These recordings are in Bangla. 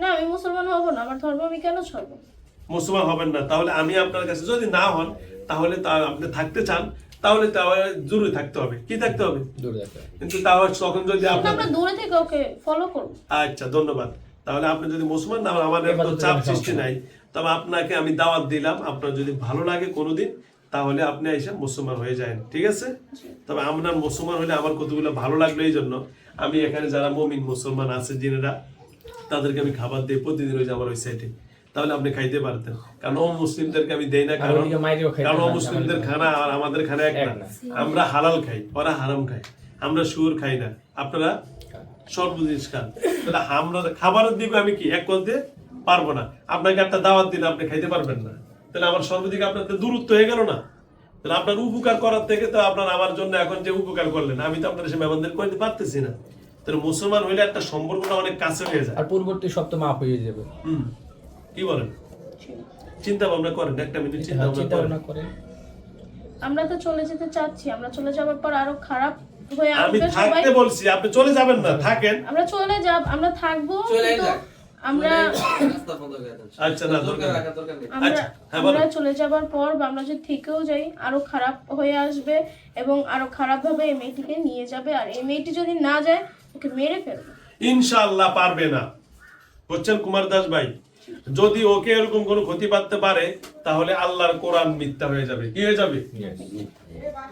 না আমি মুসলমান হব না আমার ধর্ম আমি কেন ছাড়বো? মুসলমান হবেন না। তাহলে আমি আপনার কাছে যদি না হন তাহলে তা আপনি থাকতে চান তাহলে তাহলে জরুরি থাকতে হবে। কি থাকতে হবে? কিন্তু তাও তখন যদি আপনার দূরে থেকে ওকে ফলো করব আচ্ছা ধন্যবাদ। তাহলে আপনি যদি মুসলমান না আমাদের তো চাপ সৃষ্টি নাই। তবে আপনাকে আমি দাওয়াত দিলাম। আপনার যদি ভালো লাগে কোনোদিন তাহলে আপনি এসে মুসলমান হয়ে যান। ঠিক আছে? তবে আপনার মুসলমান হলে আমার কতগুলো ভালো লাগল এই জন্য। আমি এখানে যারা মমিন মুসলমান আছে যিনারা তাদেরকে আমি খাবার দিই প্রতিদিন ওই যে আমার ওই সাইডে তাহলে আপনি খাইতে পারতেন। কারণ ও মুসলিমদেরকে আমি দেই না কারণ কারণ ও মুসলিমদের খানা আর আমাদের খানা এক না। আমরা হালাল খাই ওরা হারাম খায়। আমরা সুর খাই না। আপনারা সর্ব জিনিস খান তাহলে আমরা খাবারের দিকে আমি কি এক করতে পারব না। আপনাকে একটা দাওয়াত দিলে আপনি খাইতে পারবেন না। তাহলে আমার সর্বদিকে আপনার দূরত্ব হয়ে গেল না। তাহলে আপনার উপকার করার থেকে তো আপনার আমার জন্য এখন যে উপকার করলেন আমি তো আপনার সে মেহমানদের করতে পারতেছি না। তাহলে মুসলমান হইলে একটা সম্পর্কটা অনেক কাছে হয়ে যায়। আর পূর্ববর্তী সব তো মাফ হয়ে যাবে। হুম কি বলেন? চিন্তা ভাবনা করেন একটা মিনিট চিন্তা ভাবনা করেন। আমরা তো চলে যেতে চাচ্ছি আমরা চলে যাওয়ার পর আরও খারাপ আমি থাকতে বলছি আপনি চলে যাবেন না থাকেন। আমরা চলে যাব আমরা থাকব চলে যাক। আমরা। আচ্ছা, না, দরকার। আমরা আচ্ছা, হ্যাঁ, আমরা চলে যাবার পর বা আমরা যদি থেকেও যাই আরও খারাপ হয়ে আসবে এবং আরও খারাপ ভাবে এই মেয়েটিকে নিয়ে যাবে। আর এই মেয়েটি যদি না যায় ওকে মেরে ফেলবে। ইনশাআল্লাহ পারবে না। বুঝছেন কুমার দাস ভাই যদি ওকে এরকম কোনো ক্ষতি পারতে পারে তাহলে আল্লাহর কোরআন মিথ্যা হয়ে যাবে। কি হয়ে যাবে?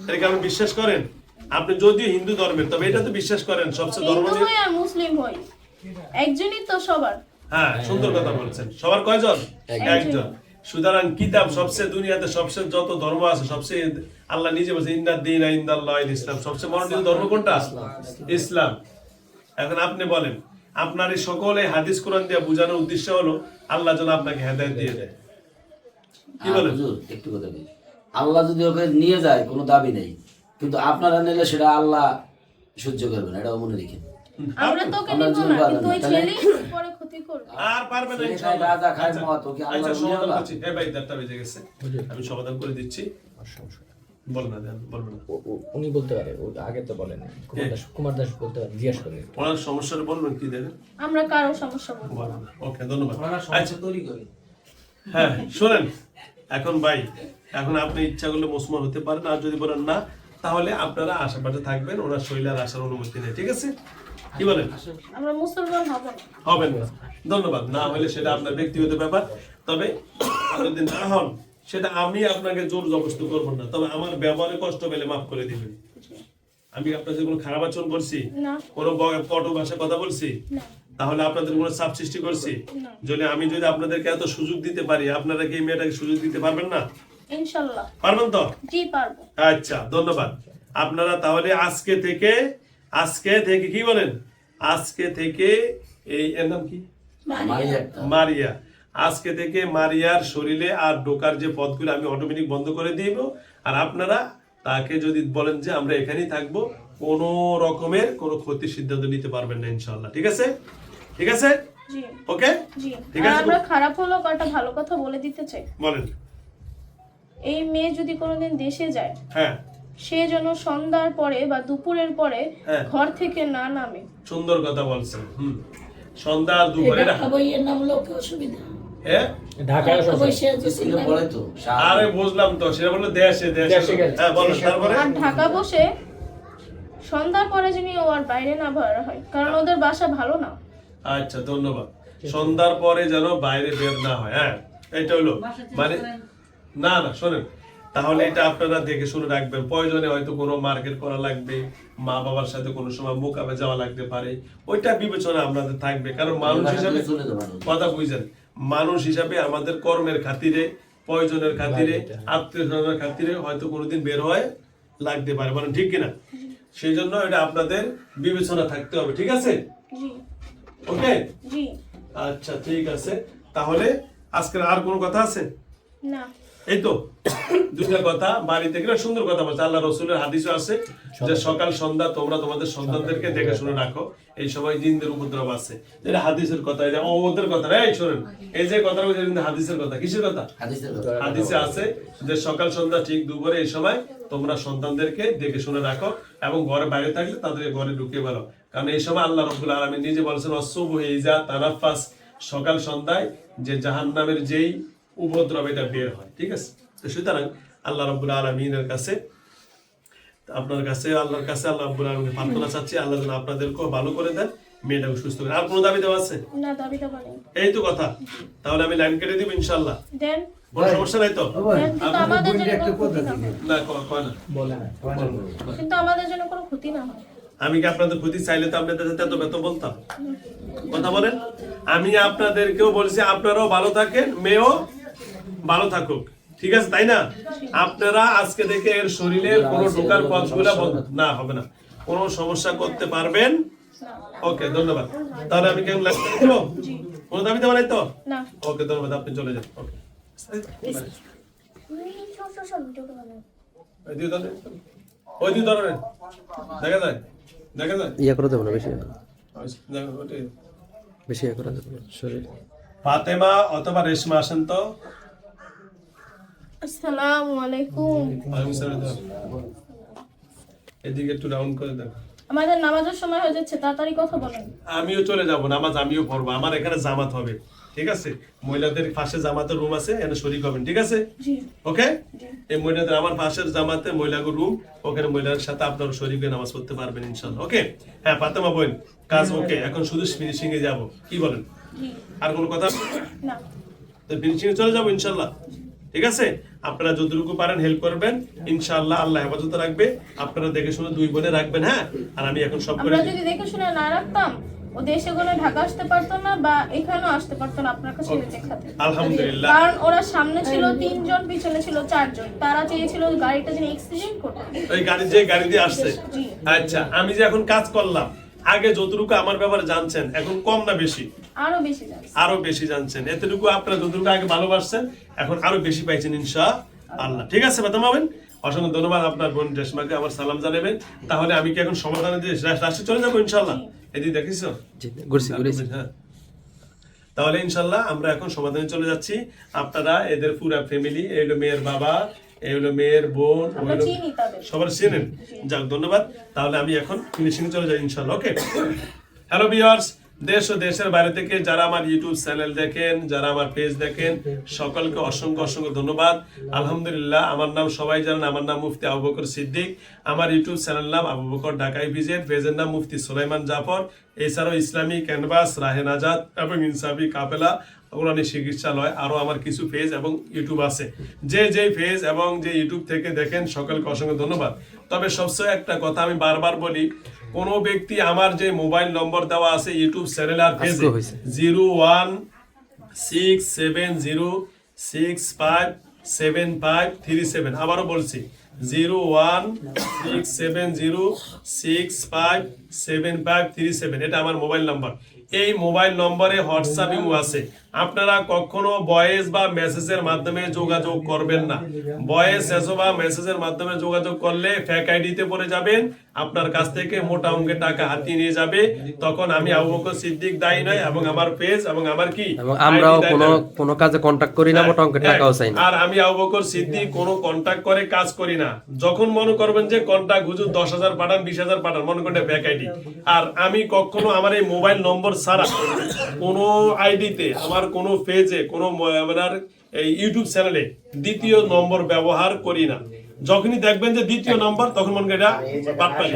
এটাকে আপনি বিশ্বাস করেন? আপনি যদি হিন্দু ধর্মের তবে এটা তো বিশ্বাস করেন সবচেয়ে ধর্ম মুসলিম হই একজনই তো সবার। হ্যাঁ সুন্দর কথা বলছেন। সবার কয়জন? একজন। সুতরাং কিতাব সবচেয়ে দুনিয়াতে সবচেয়ে যত ধর্ম আছে সবচেয়ে আল্লাহ নিজে বলছে ইন্না দিন ইন্দাল্লাহ ইসলাম। সবচেয়ে মনোনীত ধর্ম কোনটা? ইসলাম। এখন আপনি বলেন আপনার এই সকলে হাদিস কোরআন দিয়ে বোঝানোর উদ্দেশ্য হলো আল্লাহ যেন আপনাকে হেদায়ত দিয়ে দেয় কি বলেন? হুজুর, একটু কথা বলি আল্লাহ যদি ওকে নিয়ে যায় কোনো দাবি নেই কিন্তু আপনারা নিলে সেটা আল্লাহ সহ্য করবে না এটাও মনে রেখেন আমরা তোকে আমরা নিব না কিন্তু ওই তাহলে? পরে ক্ষতি করবে আর পারবে না ছেলে ইনশাআল্লাহ। গাঁজা, খায় মদ, ওকে আল্লাহ আচ্ছা, নিয়ে আল্লাহ। বেজে গেছে। আমি সমাধান করে দিচ্ছি বল না দেন বলবেন না। উনি বলতে পারে ও আগে তো বলেন কুমার দাস কুমার দাস বলতে পারে জিজ্ঞাসা করেন ওনার সমস্যাটা বলবেন কি দেবেন আমরা কারও সমস্যা বলব না। ওকে ধন্যবাদ। আমরা আচ্ছা। সমস্যা তৈরি করি। হ্যাঁ শোনেন এখন ভাই এখন আপনি ইচ্ছা করলে মুসলমান হতে পারেন আর যদি বলেন না তাহলে আপনারা আশেপাশে থাকবেন ওনার শৈলার আসার অনুমতি নেই ঠিক আছে? কি বলেন? আমরা মুসলমান হব না। হবেন না। ধন্যবাদ না হলে সেটা আপনার ব্যক্তিগত ব্যাপার। তবে আপনি যদি না হন সেটা আমি আপনাকে জোর জবস্ত করব না। তবে আমার ব্যবহারে কষ্ট পেলে মাফ করে দিবেন। আমি আপনার যে কোনো খারাপ আচরণ করছি? না। কোনো কটু ভাষায় কথা বলছি? তাহলে আপনাদের কোনো চাপ সৃষ্টি করছি? যদি আমি যদি আপনাদেরকে এত সুযোগ দিতে পারি আপনারা কি এই মেয়েটাকে সুযোগ দিতে পারবেন না? ইনশাল্লাহ। পারবেন তো? জি পারব। আচ্ছা ধন্যবাদ। আপনারা তাহলে আজকে থেকে আজকে থেকে কি বলেন? আজকে থেকে এই এর নাম কি? মারি একটা মারিয়া। আজকে থেকে মারিয়ার শরীরে আর ডোকার যে পথগুলো আমি অটোমেটিক বন্ধ করে দিব। আর আপনারা তাকে যদি বলেন যে আমরা এখানেই থাকব কোনো রকমের কোনো ক্ষতির সিদ্ধান্ত নিতে পারবেন না ইনশাল্লাহ ঠিক আছে? ঠিক আছে? জি। ওকে? জি। ঠিক আছে আমরা খারাপ হলেও একটা ভালো কথা বলে দিতে চাই। বলেন। এই মেয়ে যদি কোনোদিন দেশে যায় হ্যাঁ। সে যেন সন্ধ্যার পরে বা দুপুরের পরে হ্যাঁ। ঘর থেকে না নামে। সুন্দর কথা বলছেন। হুম। সন্ধ্যা আর দুপুরে ঢাকা বইয়ের নাম লোক অসুবিধা। হ্যাঁ? ঢাকায় ঢাকা বই সে যদি স্কুলে পড়ে তো সারা- আরে বুঝলাম তো সেটা বলল দেশে দেশে দেশে হ্যাঁ বলো তারপরে? ঢাকা বসে সন্ধ্যার পরে যিনি ও আর বাইরে না বের হয় কারণ ওদের বাসা ভালো না। আচ্ছা ধন্যবাদ। সন্ধ্যার পরে যেন বাইরে বের না হয় হ্যাঁ? এটা হলো মানে না না শোনেন তাহলে এটা আপনারা দেখে শুনে রাখবেন। প্রয়োজনে হয়তো কোনো মার্কেট করা লাগবে মা বাবার সাথে কোনো সময় মোকাবে যাওয়া লাগতে পারে। ওইটা বিবেচনা আপনাদের থাকবে কারণ মানুষ হিসাবে। কথা বুঝছেন মানুষ হিসাবে আমাদের কর্মের খাতিরে প্রয়োজনের খাতিরে আত্মীয় স্বজনের খাতিরে হয়তো কোনোদিন বের হয় লাগতে পারে। মানে ঠিক কিনা? সেই জন্য এটা আপনাদের বিবেচনা থাকতে হবে ঠিক আছে? ওকে? আচ্ছা ঠিক আছে। তাহলে আজকের আর কোনো কথা আছে? না। এই তো দুইটা কথা বাড়িতে গেলে সুন্দর কথা বলছে। আল্লাহ রসুলের হাদিসও আছে যে সকাল সন্ধ্যা তোমরা তোমাদের সন্তানদেরকে দেখে শুনে রাখো। এই সময় জিনদের উপদ্রব আছে। যেটা হাদিসের কথা কথা। এই শোনেন এই যে কথা বলছে কিন্তু হাদিসের কথা। কিসের কথা? হাদিসে আছে যে সকাল সন্ধ্যা ঠিক দুপুরে এই সময় তোমরা সন্তানদেরকে দেখে শুনে রাখো এবং ঘরে বাইরে থাকলে তাদেরকে ঘরে ঢুকিয়ে বেরো কারণ এই সময় আল্লাহ রব্বুল আলমী নিজে বলেছেন অসুব ইজা তানাফাস সকাল সন্ধ্যায় যে জাহান নামের যেই উপদ্রব এটা বের হয় ঠিক আছে? তো সুতরাং আল্লাহ রব্বুল আলমিনের কাছে আপনার কাছে আল্লাহর কাছে আল্লাহ রব্বুল আলমিনের প্রার্থনা চাচ্ছি আল্লাহ যেন আপনাদেরকেও ভালো করে দেন মেয়েটাকে সুস্থ করে আর কোনো দাবি দেওয়া আছে? না দাবি দাবা নেই। এই তো কথা। তাহলে আমি লাইন কেটে দিব ইনশাল্লাহ দেন। কোনো সমস্যা নাই তো? আমাদের জন্য কোনো ক্ষতি না না ক- না? কিন্তু আমাদের জন্য কোনো ক্ষতি না হয়। আমি কি আপনাদের ক্ষতি চাইলে তো আপনাদের সাথে এত বলতাম? কথা বলেন। আমি আপনাদেরকেও বলছি আপনারাও ভালো থাকেন মেয়েও ভালো থাকুক। ঠিক আছে তাই না? আপনারা আজকে থেকে এর শরীরে কোনো ঢোকার পথগুলা না হবে না। কোনো সমস্যা করতে পারবেন? ওকে ধন্যবাদ। তাহলে আমি কেমন লাগবে কোনো দাবি দেওয়া নাই তো ওকে ধন্যবাদ আপনি চলে যান। ওকে। ওই দিয়ে ধরেন। ওই দিয়ে ধরেন। দেখা যায়? দেখা যায়? ইয়া করে দেবো না বেশি। বেশি ইয়া করে দেবো শরীর। ফাতেমা অথবা রেশমা আসেন তো? আসসালামু আলাইকুম। এদিকে একটু ডাউন করে দেন আমাদের নামাজের সময় হয়ে যাচ্ছে তাড়াতাড়ি কথা বলেন। আমিও চলে যাব নামাজ আমিও পড়ব। আমার এখানে জামাত হবে ঠিক আছে? মহিলাদের পাশে জামাতের রুম আছে এখানে শরিক হবেন ঠিক আছে? ওকে? এই মহিলাদের আমার পাশের জামাতে মহিলাগুর রুম ওখানে মহিলাদের সাথে আপনার শরীর হয়ে নামাজ পড়তে পারবেন ইনশাল্লাহ ওকে? হ্যাঁ ফাতেমা বোন কাজ ওকে এখন শুধু ফিনিশিং এ যাব কি বলেন? আর কোনো কথা? না। তো ফিনিশিং এ চলে যাব ইনশাল্লাহ ঠিক আছে? আপনারা যতটুকু পারেন হেল্প করবেন। ইনশাআল্লাহ আল্লাহ হেফাজতে রাখবে। আপনারা দেখে শুনে দুই বোনে রাখবেন হ্যাঁ? আর আমি এখন সব করে যদি দেখে শুনে না রাখতাম ও দেশে গেলে ঢাকা আসতে পারতো না বা এখানেও আসতে পারতো না আপনার কাছে দেখাতে আলহামদুলিল্লাহ। কারণ ওরা সামনে ছিল তিনজন পিছনে ছিল চারজন। তারা চেয়েছিল গাড়িটা যেন এক্সিডেন্ট করতে। ওই গাড়ি যে গাড়ি দিয়ে আসছে। আচ্ছা আমি যে এখন কাজ করলাম আগে যতটুকু আমার ব্যাপারে জানছেন এখন কম না বেশি? আরও বেশি যাচ্ছে আরও বেশি জানছেন। এতটুকু আপনারা যতটুকু আগে ভালোবাসছেন এখন আরও বেশি পাইছেন ইনশা আল্লাহ ঠিক আছে হবেন অসংখ্য ধন্যবাদ আপনার বোন রেশমাকে আমার সালাম জানাবেন। তাহলে আমি কি এখন সমাধানে দিয়ে রাষ্ট্রে চলে যাব ইনশাল্লাহ এদিকে দেখিস? ঘুরেছি হ্যাঁ। তাহলে ইনশাল্লাহ আমরা এখন সমাধানে চলে যাচ্ছি। আপনারা এদের পুরা ফ্যামিলি এই হলো মেয়ের বাবা এই হলো মেয়ের বোন সবার চেনেন। যাক ধন্যবাদ। তাহলে আমি এখন ফিনিশিং চলে যাই ইনশাল্লাহ ওকে হ্যালো ভিউয়ার্স দেশ ও দেশের বাইরে থেকে যারা আমার ইউটিউব চ্যানেল দেখেন, যারা আমার পেজ দেখেন, সকলকে অসংখ্য অসংখ্য ধন্যবাদ। আলহামদুলিল্লাহ, আমার নাম সবাই জানেন, আমার নাম মুফতি আবু বকর সিদ্দিক। আমার ইউটিউব চ্যানেল নাম আবু বকর ঢাকাই ভিজেট, পেজের নাম মুফতি সুলাইমান জাফর। এছাড়াও ইসলামী ক্যানভাস রাহেন আজাদ এবং ইনসাফি কাপেলা কোরআনী চিকিৎসালয়, আরও আমার কিছু পেজ এবং ইউটিউব আছে। যে যে পেজ এবং যে ইউটিউব থেকে দেখেন, সকলকে অসংখ্য ধন্যবাদ। তবে সবচেয়ে একটা কথা আমি বারবার বলি কোনো ব্যক্তি আমার যে মোবাইল নম্বর দেওয়া আছে ইউটিউব চ্যানেল আর পেজে zero one six seven zero six five seven five three seven. আবারও বলছি zero one six seven zero six five seven five three seven. এটা আমার মোবাইল নাম্বার। এই মোবাইল নম্বরে হোয়াটসঅ্যাপ আছে। আপনারা কখনো ভয়েস বা মেসেজের মাধ্যমে যোগাযোগ করবেন না। ভয়েস অথবা মেসেজের মাধ্যমে যোগাযোগ করলে ফেক আইডিতে পড়ে যাবেন আপনার কাছ থেকে মোটা অঙ্কের টাকা হাতিয়ে নিয়ে যাবে। তখন আমি আবু বকর সিদ্দিক দায়ী নয় এবং আমার পেজ এবং আমার কি আমরাও কোনো কোনো কাজে কন্ট্যাক্ট করি না মোটা অঙ্কের হ্যাঁ, টাকাও চাই না। আর আমি আবু বকর সিদ্দিক কোনো কন্টাক্ট করে কাজ করি না। যখন মনে করবেন যে কন্টাক্ট হুজুর দশ হাজার পাঠান বিশ হাজার পাঠান মনে করেন ব্যাক আইডি। আর আমি কখনো আমার এই মোবাইল নম্বর ছাড়া কোনো আইডিতে আমার কোনো পেজে কোনো আমার এই ইউটিউব চ্যানেলে দ্বিতীয় নম্বর ব্যবহার করি না। যখনই দেখবেন যে দ্বিতীয় নম্বর তখন মনে এটা পাটপালি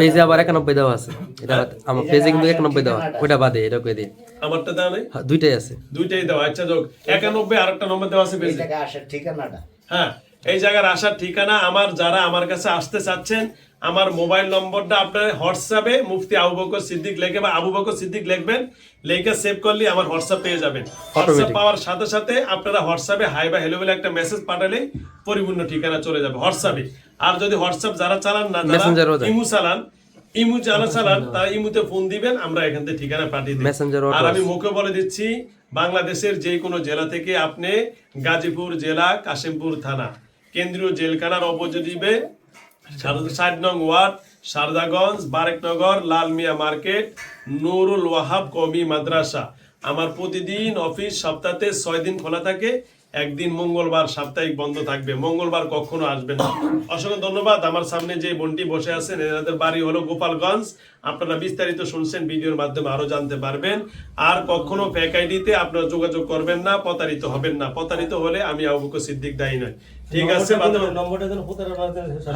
পেজে আবার একানব্বই দেওয়া আছে। এটা আমার পেজে কিন্তু একানব্বই দেওয়া। ওইটা বাদে এটা কই দিন আমারটা দেওয়া নেই? হ্যাঁ, দুইটাই আছে। দুইটাই দেওয়া। আচ্ছা যোগ একানব্বই আর একটা নম্বর দেওয়া আছে পেজে আসার ঠিকানাটা। হ্যাঁ এই জায়গার আসার ঠিকানা আমার যারা আমার কাছে আসতে চাচ্ছেন আমার মোবাইল নম্বরটা আপনার হোয়াটসঅ্যাপে মুফতি আবু বকর সিদ্দিক লেখে বা আবু বকর সিদ্দিক লিখবেন লেখে সেভ করলে আমার হোয়াটসঅ্যাপ পেয়ে যাবেন। হোয়াটসঅ্যাপ পাওয়ার সাথে সাথে আপনারা হোয়াটসঅ্যাপে হাই বা হ্যালো বলে একটা মেসেজ পাঠালেই পরিপূর্ণ ঠিকানা চলে যাবে হোয়াটসঅ্যাপে। আর যদি হোয়াটসঅ্যাপ যারা চালান না যারা ইমু চালান ইমু যারা চালান তারা ইমুতে ফোন দিবেন আমরা এখান থেকে ঠিকানা পাঠিয়ে দিই আর আমি মুখে বলে দিচ্ছি বাংলাদেশের যে কোনো জেলা থেকে আপনি গাজীপুর জেলা কাশিমপুর থানা কেন্দ্রীয় জেলখানার অপোজিটিভে ষাট নং ওয়ার্ড, সারদাগঞ্জ বারেকনগর লালমিয়া মার্কেট, নুরুল ওয়াহাব কমি মাদ্রাসা। আমার প্রতিদিন অফিস সপ্তাহে ছয় দিন খোলা থাকে। একদিন মঙ্গলবার সাপ্তাহিক বন্ধ থাকবে। মঙ্গলবার কখনো আসবেন না। অসংখ্য ধন্যবাদ। আমার সামনে যে বোনটি বসে আছেন এনাদের বাড়ি হলো গোপালগঞ্জ। আপনারা বিস্তারিত শুনছেন ভিডিওর মাধ্যমে আরও জানতে পারবেন। আর কখনো ফেক আইডিতে আপনারা যোগাযোগ করবেন না প্রতারিত হবেন না। প্রতারিত হলে আমি আবু বকর সিদ্দিক দায়ী নয় ঠিক আছে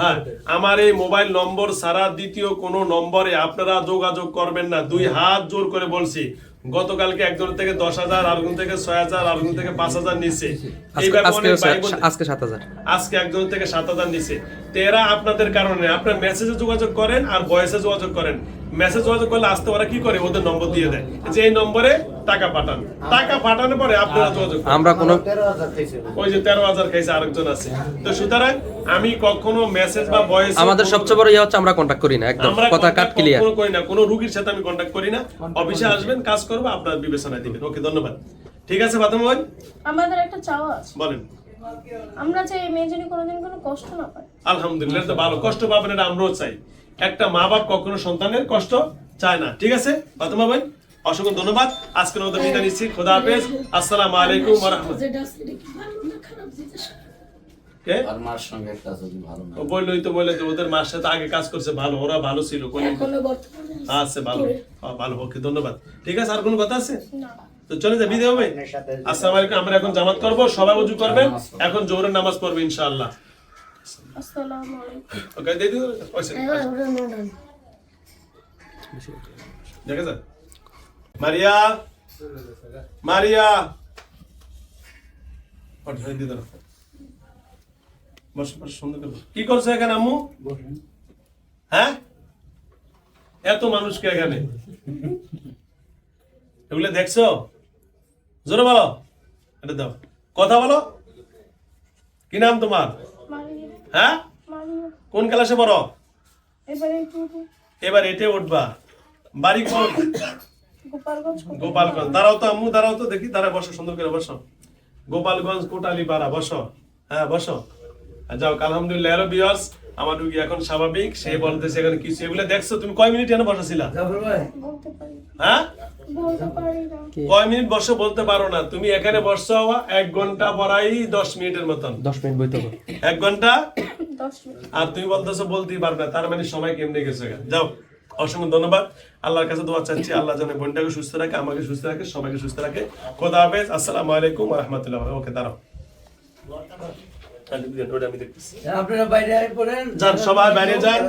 হ্যাঁ আমার এই মোবাইল নম্বর ছাড়া দ্বিতীয় কোনো নম্বরে আপনারা যোগাযোগ করবেন না। দুই হাত জোর করে বলছি গতকালকে একজন থেকে দশ হাজার আরেকজন থেকে ছয় হাজার আরেকজন থেকে পাঁচ হাজার নিচ্ছে আজকে সাত হাজার। আজকে একজন থেকে সাত হাজার নিচ্ছে তেরা আপনাদের কারণে আপনার মেসেজে যোগাযোগ করেন আর ভয়েসে যোগাযোগ করেন। মেসেজ যোগাযোগ করলে আসতে ওরা কি করে? ওদের নম্বর দিয়ে দেয়। যে এই নম্বরে টাকা পাঠান। টাকা পাঠানোর পরে আপনারা যোগাযোগ আমরা কোনো ওই যে তেরো হাজার খাইছে আরেকজন আছে। তো সুতরাং আমি কখনো মেসেজ বা ভয়েস আমাদের সবচেয়ে বড় ইয়ে হচ্ছে আমরা কন্ট্যাক্ট করি না একদম। কথা কাট ক্লিয়ার কখনো করি না। কোনো রুগীর সাথে আমি কন্ট্যাক্ট করি না। অফিসে আসবেন কাজ করব আপনার বিবেচনায় দিবেন। ওকে ধন্যবাদ। ঠিক আছে বাদাম ভাই? আমাদের একটা চাওয়া আছে। বলেন। আমরা চাই এই মেয়ে যেন কোনোদিন কোনো কষ্ট না পায়। আলহামদুলিল্লাহ তো ভালো। কষ্ট পাবেন এটা আমরাও চাই। একটা মা বাপ কখনো সন্তানের কষ্ট চায় না ঠিক আছে? বাদামা ভাই অসংখ্য ধন্যবাদ। আজকের মতো বিদায় নিচ্ছি। খোদা হাফেজ। আসসালামু আলাইকুম ওয়া রাহমাতুল্লাহ। বললোই তো বলে ওদের মার সাথে আগে কাজ করছে ভালো ওরা ভালো ছিল আছে। আচ্ছা ভালো। হ্যাঁ, ভালো ওকে ধন্যবাদ। ঠিক আছে আর কোনো কথা আছে? তো চলে যা বিদায় হবে। আসসালামু আলাইকুম আমরা এখন জামাত করব সবাই উজু করবেন। এখন জোহরের নামাজ পড়বে ইনশাআল্লাহ। আসসালামু আলাইকুম ওকে দিয়ে দিও ওইসে এবার ওরা নোডান দেখে যা মারিয়া মারিয়া ওঠ, দিয়ে দাও। বসো বসো সুন্দর কি করছ এখানে আম্মু হ্যাঁ এত মানুষকে এখানে এগুলো দেখছ জোরে বলো এটা দাও কথা বলো কি নাম তোমার হ্যাঁ? কোন ক্লাসে পড়ো? এবার এটে উঠবা। বাড়ি কোন? গোপালগঞ্জ দাঁড়াও তো আম্মু দাঁড়াও তো দেখি। দাঁড়া বসো সুন্দর করে বসো। গোপালগঞ্জ কোটালি পাড়া বসো। হ্যাঁ বসো। আর যাও আলহামদুলিল্লাহ। হ্যালো বিয়ার্স আমার রুগী এখন স্বাভাবিক সে বলতেছে এখানে কিছু এগুলো দেখছ? তুমি কয় মিনিট এনে বসেছিলা? বলতে পারি না। হ্যাঁ? বলতে পারি না। কয় মিনিট বসো বলতে পারো না। তুমি এখানে বসছো এক ঘণ্টা পড়াই দশ মিনিটের মতন। দশ মিনিট বইতে এক ঘণ্টা? আর তুমি বলতেছো বলতেই পারবে না তার মানে সময় কেমনে গেছে? যাও অসংখ্য ধন্যবাদ। আল্লাহর কাছে দোয়া চাচ্ছি আল্লাহ যেন বোনটাকে সুস্থ রাখে আমাকে সুস্থ রাখে সবাইকে সুস্থ রাখে। খোদা হাফেজ আসসালামু আলাইকুম রহমতুল্লাহ ওকে দাঁড়াও। আমি দেখতেছি আপনারা বাইরে পড়েন। যান সবাই বাইরে যান